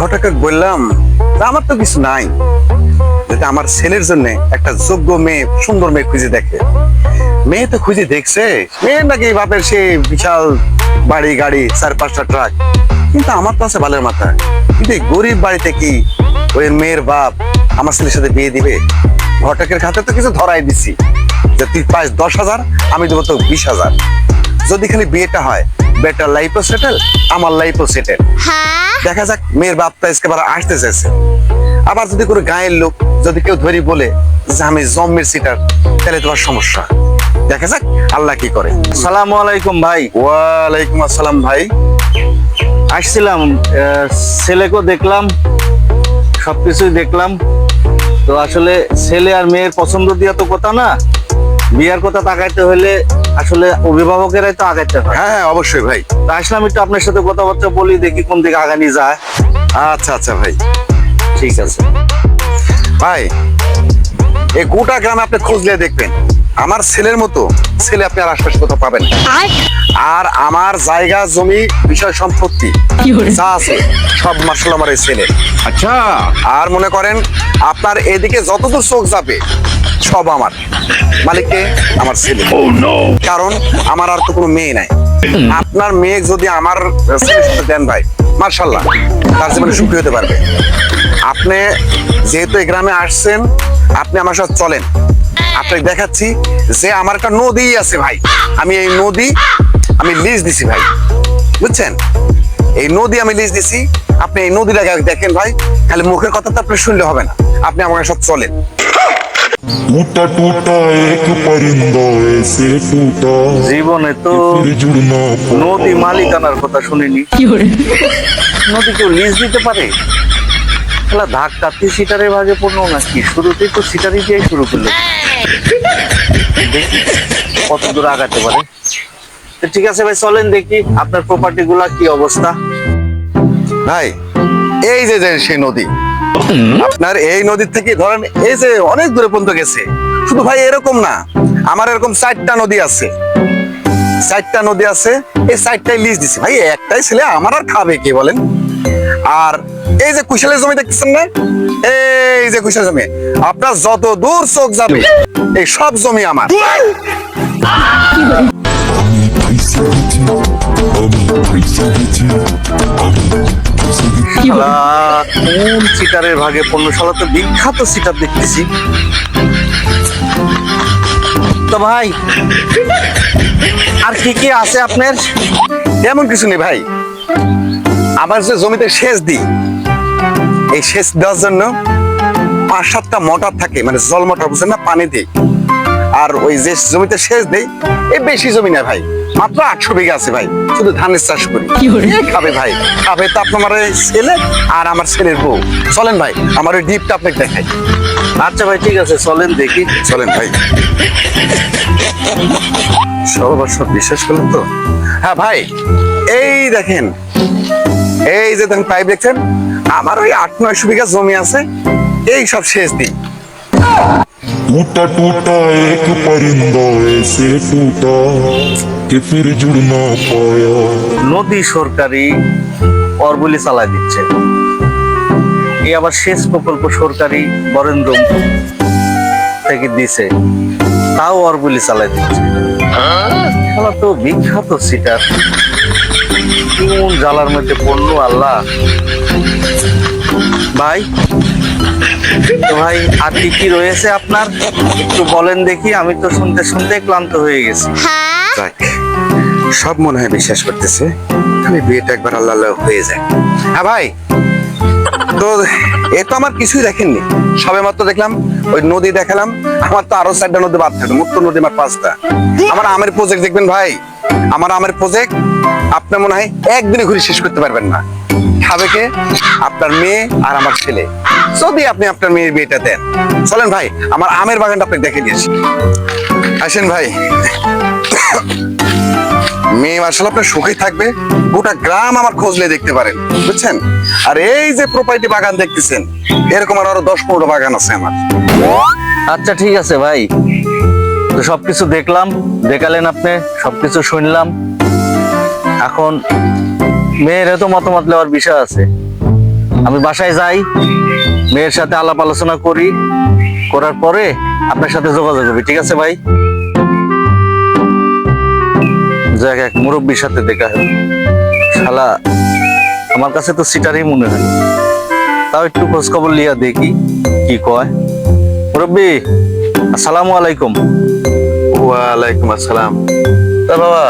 ঘটকে বললাম আমার তো কিছু নাই। যদি আমার ছেলের জন্য একটা যোগ্য মেয়ে, সুন্দর মেয়ে খুঁজে দেখে। মেয়ে তো খুঁজে দেখছে মেয়ে নাকি বাপের সে বিশাল বাড়ি, গাড়ি, চার পাঁচটা ট্রাক কিন্তু আমার তো আছে বালের মাথা। কিন্তু এই গরিব বাড়িতে কি ওই মেয়ের বাপ আমার ছেলের সাথে বিয়ে দিবে? ঘটকের খাতে তো কিছু ধরাই দিছি। যে তুই পাঁচ দশ হাজার, আমি দেবো তো বিশ হাজার। যদি খালি বিয়েটা হয় বেটার লাইফও সেটেল আমার লাইফও সেটেল হ্যাঁ? দেখা যাক মেয়ের বাপটা এসকেবার আসতে চাইছে। আবার যদি কোনো গায়ের লোক যদি কেউ ধরি বলে যে আমি জম্মের সিটার তাহলে তোমার সমস্যা। দেখা যাক আল্লাহ কি করে। সালামু আলাইকুম ভাই। ওয়ালাইকুম আসসালাম ভাই। আসছিলাম আহ, ছেলেকেও দেখলাম সবকিছুই দেখলাম। তো আসলে ছেলে আর মেয়ের পছন্দ দিয়া তো কথা না। বিয়ার কথা তাকাইতে হলে আসলে অভিভাবকেরাই তো আগাইতে হয়। হ্যাঁ হ্যাঁ অবশ্যই ভাই। তা আসলাম একটু আপনার সাথে কথাবার্তা বলি দেখি কোন দিকে আগানি যায়। আচ্ছা আচ্ছা ভাই। ঠিক আছে। ভাই এই গোটা গ্রাম আপনি খুঁজলে দেখবেন। আমার ছেলের মতো ছেলে আপনি আর আশপাশে কোথাও পাবেন আর? আমার জায়গা জমি বিষয় সম্পত্তি যা আছে সব মার্শাল আমার এই ছেলে আচ্ছা। আর মনে করেন আপনার এদিকে যতদূর চোখ যাবে সব আমার। মালিককে আমার ছেলে। কারণ আমার আর তো কোনো মেয়ে নাই। আপনার মেয়ে যদি আমার দেন ভাই মার্শাল্লাহ তার জীবনে সুখী হতে পারবে। আপনি যেহেতু এই গ্রামে আসছেন আপনি আমার সাথে চলেন। আপনাকে দেখাচ্ছি যে আমার একটা নদী আছে ভাই। আমি এই নদী আমি লিজ দিছি ভাই। বুঝছেন? এই নদী আমি লিজ দিছি। আপনি এই নদীটা দেখেন ভাই খালি মুখের কথা তো আপনি শুনলে হবে না। আপনি আমার সাথে চলেন। মোটা টুটা এক পরিন্দা এসে টুটা জীবনে তো নদী মালিকানার কথা শুনিনি। নদী কেউ লিজ দিতে পারে? খেলা ধাক্কা তুই সিটারে ভাগে পড়ল নাকি? শুরুতেই তো সিটারি দিয়ে শুরু করল। দেখি কত দূর আগাতে পারে। তো ঠিক আছে ভাই চলেন দেখি আপনার প্রপার্টি গুলা কি অবস্থা। ভাই এই যে সেই নদী আপনার এই নদীর থেকে ধরেন এই যে অনেক দূরে পর্যন্ত গেছে, শুধু ভাই এরকম না, আমার এরকম চারটা নদী আছে। চারটা নদী আছে, এই চারটাই লিজ দিছি। ভাই, একটাই ছেলে আমার আর খাবে কে বলেন? আর এই যে কুশালের জমি দেখতেছেন না? এই যে কুশাল জমি, আপনার যত দূর চোখ যাবে, এই সব জমি আমার। আমি কোন সিটারের ভাগে তো বিখ্যাত সিটার দেখতেছি। তো ভাই, আর কি কি আছে আপনার? এমন কিছু নেই ভাই। আমার যে জমিতে সেচ দিই, এই সেচ দেওয়ার জন্য পাঁচ সাতটা মোটর থাকে মানে জল মোটর, বুঝছেন না? পানি দিই। আর ওই যে জমিতে সেচ দেই, এই বেশি জমি না ভাই। মাত্র আটশো বিঘা আছে ভাই। শুধু ধানের চাষ করি। খাবে ভাই? খাবে তো আপনার ছেলে আর আমার ছেলের বউ। চলেন ভাই আমার ওই ডিপটা আপনাকে দেখাই। আচ্ছা ভাই ঠিক আছে চলেন দেখি। চলেন ভাই। সব সব বিশ্বাস করলেন তো? হ্যাঁ ভাই এই দেখেন এই যে দেখেন পাইপ দেখছেন আমার ওই আট নয়শো বিঘা জমি আছে এই সব শেষ দিই। टूटा टूटा एक परिंदा ऐसे टूटा कि फिर जुड़ ना पाया নদী সরকারি অরবলি চালাই দিচ্ছে এই আবার সেচ প্রকল্প সরকারি বরেন্দ্র থেকে দিছে তাও অরবলি চালাই দিচ্ছে খেলা তো বিখ্যাত সিটার কোন জ্বালার মধ্যে পড়লো আল্লাহ ভাই তো ভাই আর কি কি রয়েছে আপনার। একটু বলেন দেখি আমি তো শুনতে শুনতে ক্লান্ত হয়ে গেছি। হ্যাঁ? যাক সব মনে হয় বিশ্বাস করতেছে। খালি বিয়েটা একবার আল্লাহ হয়ে যায় হ্যাঁ ভাই তো এ তো আমার কিছুই দেখেননি। সবে মাত্র দেখলাম ওই নদী দেখালাম। আমার তো আরও চারটা নদী বাদ থাকল মুক্ত নদী আমার পাঁচটা। আমার আমের প্রজেক্ট দেখবেন ভাই আমার আমের প্রজেক্ট আপনি মনে হয় একদিনে ঘুরে শেষ করতে পারবেন না। খাবে কে? আপনার মেয়ে আর আমার ছেলে। যদি আপনি আপনার মেয়ের বিয়েটা দেন। চলেন ভাই, আমার আমের বাগানটা আপনি দেখে দিয়েছি আসেন ভাই। মেয়ে মার্শাল, আপনার সুখেই থাকবে। গোটা গ্রাম আমার খোঁজলে দেখতে পারেন, বুঝছেন? আর এই যে প্রপার্টি বাগান দেখতেছেন, এরকম আর আরও দশ পনেরো বাগান আছে আমার। আচ্ছা ঠিক আছে ভাই। তো সবকিছু দেখলাম, দেখালেন আপনি, সবকিছু শুনলাম। এখন মেয়ের তো মতামত নেওয়ার বিষয় আছে। আমি বাসায় যাই মেয়ের সাথে আলাপ আলোচনা করি। করার পরে আপনার সাথে যোগাযোগ হবে ঠিক আছে ভাই? যাক এক মুরব্বীর সাথে দেখা হলো শালা আমার কাছে তো সিটারই মনে হয়। তাও একটু খোঁজ খবর লিয়া দেখি কি কয়। মুরব্বী আসসালামু আলাইকুম। ওয়ালাইকুম আসসালাম। তা বাবা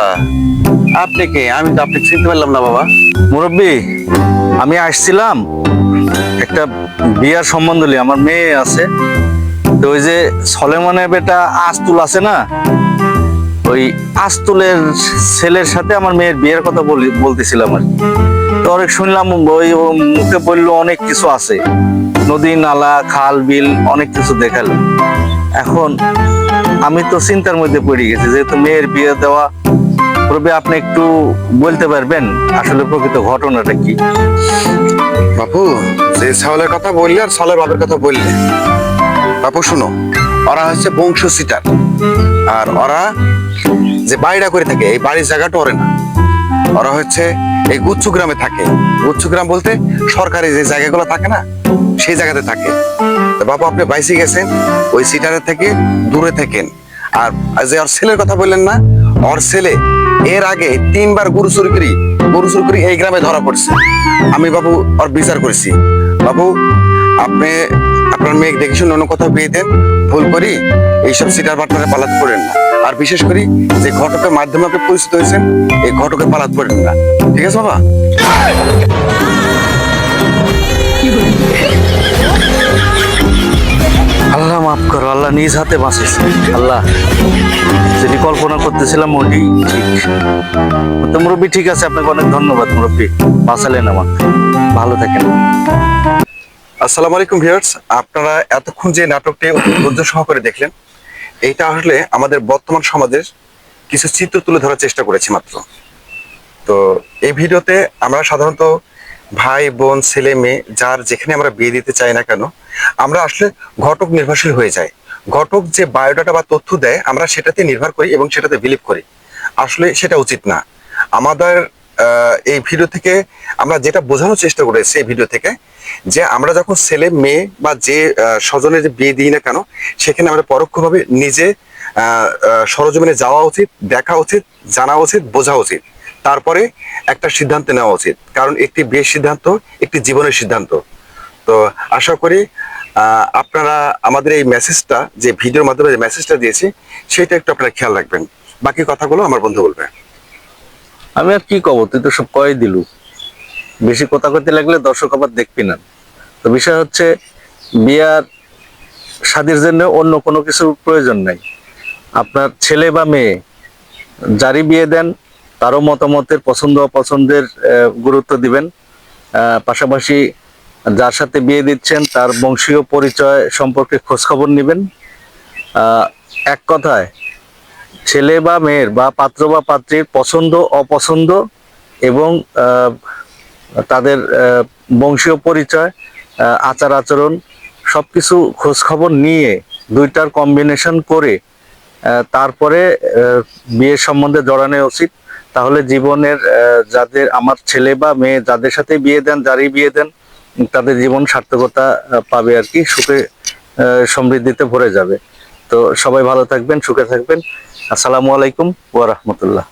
আপনি কে? আমি তো আপনি চিনতে পারলাম না, বাবা। মুরব্বী, আমি আসছিলাম একটা বিয়ার সম্বন্ধ আমার মেয়ে আছে। তো ওই যে সলেমানের বেটা আস্তুল আছে না? ওই আস্তুলের ছেলের সাথে আমার মেয়ের বিয়ের কথা বলি, বলতেছিলাম আর তো অনেক শুনলাম, ওই মুখে বলল অনেক কিছু আছে। নদী, নালা, খাল, বিল, অনেক কিছু দেখাল। এখন আমি তো চিন্তার মধ্যে পড়ে গেছি, যেহেতু মেয়ের বিয়ে দেওয়া প্রবে আপনি একটু বলতে পারবেন আসলে প্রকৃত ঘটনাটা কি? বাপু, যে ছাওলের কথা বললে আর সালের বাপের কথা বললে। বাপু, শুনো, ওরা হচ্ছে বংশ সিটার। আর ওরা যে বাড়িটা করে থাকে, এই বাড়ির জায়গাটা ওরে না। ওরা হচ্ছে এই গুচ্ছু গ্রামে থাকে। গুচ্ছু গ্রাম বলতে সরকারি যে জায়গাগুলো থাকে না, সেই জায়গাতে থাকে। তো বাপু, আপনি বাইসে গেছেন, ওই সিটারের থেকে দূরে থাকেন। আর যে ওর ছেলের কথা বললেন না, ওর ছেলে এর আগে তিনবার গরু চুরি করি, গরু চুরি এই গ্রামে ধরা পড়ছে। আমি বাবু ওর বিচার করেছি। বাবু, আপনি, আপনার মেয়ে দেখে শুনে অন্য কোথাও বিয়ে দেন, ভুল করি, এইসব সিটার বাটনারে পালাতে পড়েন না। আর বিশেষ করে যে ঘটকের মাধ্যমে আপনি পরিচিত হয়েছেন, এই ঘটকের পালাতে পড়েন না। ঠিক আছে বাবা? আল্লাহ মাফ করো, আল্লাহ নিজ হাতে বাঁচিয়েছে। আল্লাহ যেটি কল্পনা করতেছিলাম ওটি ঠিক। তো মুরব্বী, ঠিক আছে, আপনাকে অনেক ধন্যবাদ মুরব্বী, বাঁচালেন আমার ভালো থাকেন। আসসালামু আলাইকুম ভিউয়ার্স, আপনারা এতক্ষণ যে নাটকটি ধৈর্য সহকারে দেখলেন, এইটা আসলে আমাদের বর্তমান সমাজের কিছু চিত্র তুলে ধরার চেষ্টা করেছি মাত্র। তো এই ভিডিওতে আমরা সাধারণত ভাই, বোন, ছেলে, মেয়ে, যার যেখানে আমরা বিয়ে দিতে চাই না কেন আমরা আসলে ঘটক নির্ভরশীল হয়ে যাই। ঘটক যে বায়োডাটা বা তথ্য দেয় আমরা সেটাতে নির্ভর করি এবং সেটাতে বিলিভ করি। আসলে সেটা উচিত না। আমাদের এই ভিডিও থেকে আমরা যেটা বোঝানোর চেষ্টা করেছি এই ভিডিও থেকে যে আমরা যখন ছেলে মেয়ে বা যে আহ, স্বজনের যে বিয়ে দিই না কেন সেখানে আমরা পরোক্ষভাবে নিজে সরজমিনে যাওয়া উচিত দেখা উচিত জানা উচিত বোঝা উচিত। তারপরে একটা সিদ্ধান্ত নেওয়া উচিত। কারণ একটি বিয়ের সিদ্ধান্ত একটি জীবনের সিদ্ধান্ত। তো আশা করি আপনারা আমাদের এই মেসেজটা যে ভিডিওর মাধ্যমে যে মেসেজটা দিয়েছি, সেটা একটু আপনারা খেয়াল রাখবেন। বাকি কথাগুলো আমার বন্ধু বলবে। আমি আর কি কব? তুই তো সব কয়ে দিলু। বেশি কথা কইতে লাগলে দর্শক আবার দেখবি না। তো বিষয় হচ্ছে, বিয়ার স্বাদের জন্য অন্য কোনো কিছুর প্রয়োজন নাই। আপনার ছেলে বা মেয়ে যারই বিয়ে দেন, তারও মতামতের পছন্দ অপছন্দের গুরুত্ব দিবেন। পাশাপাশি যার সাথে বিয়ে দিচ্ছেন, তার বংশীয় পরিচয় সম্পর্কে খোঁজখবর নেবেন। এক কথায়, ছেলে বা মেয়ের বা পাত্র বা পাত্রীর পছন্দ, অপছন্দ এবং তাদের বংশীয় পরিচয় আচার আচরণ সবকিছু খোঁজ খবর নিয়ে দুইটার কম্বিনেশন করে তারপরে বিয়ের সম্বন্ধে জড়ানো উচিত। তাহলে জীবনের যাদের, আমার ছেলে বা মেয়ে যাদের সাথে বিয়ে দেন, যারই বিয়ে দেন তাদের জীবন সার্থকতা পাবে আর কি, সুখে সমৃদ্ধিতে ভরে যাবে। তো সবাই ভালো থাকবেন, সুখে থাকবেন। আসসালামু আলাইকুম ওয়া রাহমাতুল্লাহ।